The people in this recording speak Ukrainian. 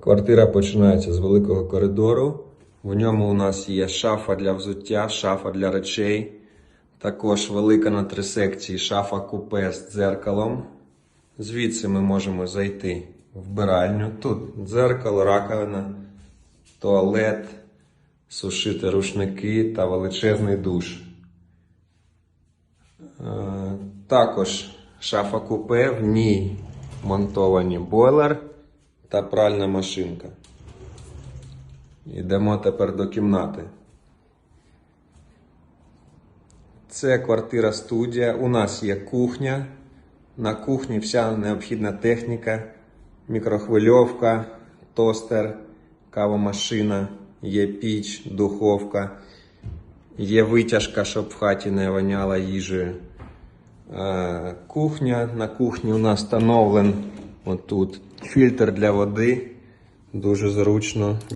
Квартира починається з великого коридору. В ньому у нас є шафа для взуття, шафа для речей. Також велика на три секції шафа купе з дзеркалом. Звідси ми можемо зайти в вбиральню. Тут дзеркало, раковина, туалет, сушити рушники та величезний душ. Е, Також шафа купе, в ній монтовані бойлер та пральна машинка. Йдемо тепер до кімнати. Це квартира студія. У нас є кухня. На кухні вся необхідна техніка, мікрохвильовка, тостер, кавомашина, є піч, духовка, є витяжка, щоб в хаті не воняло їжею. Е, Кухня. На кухні у нас встановлен отут фільтр для води. Дуже зручно.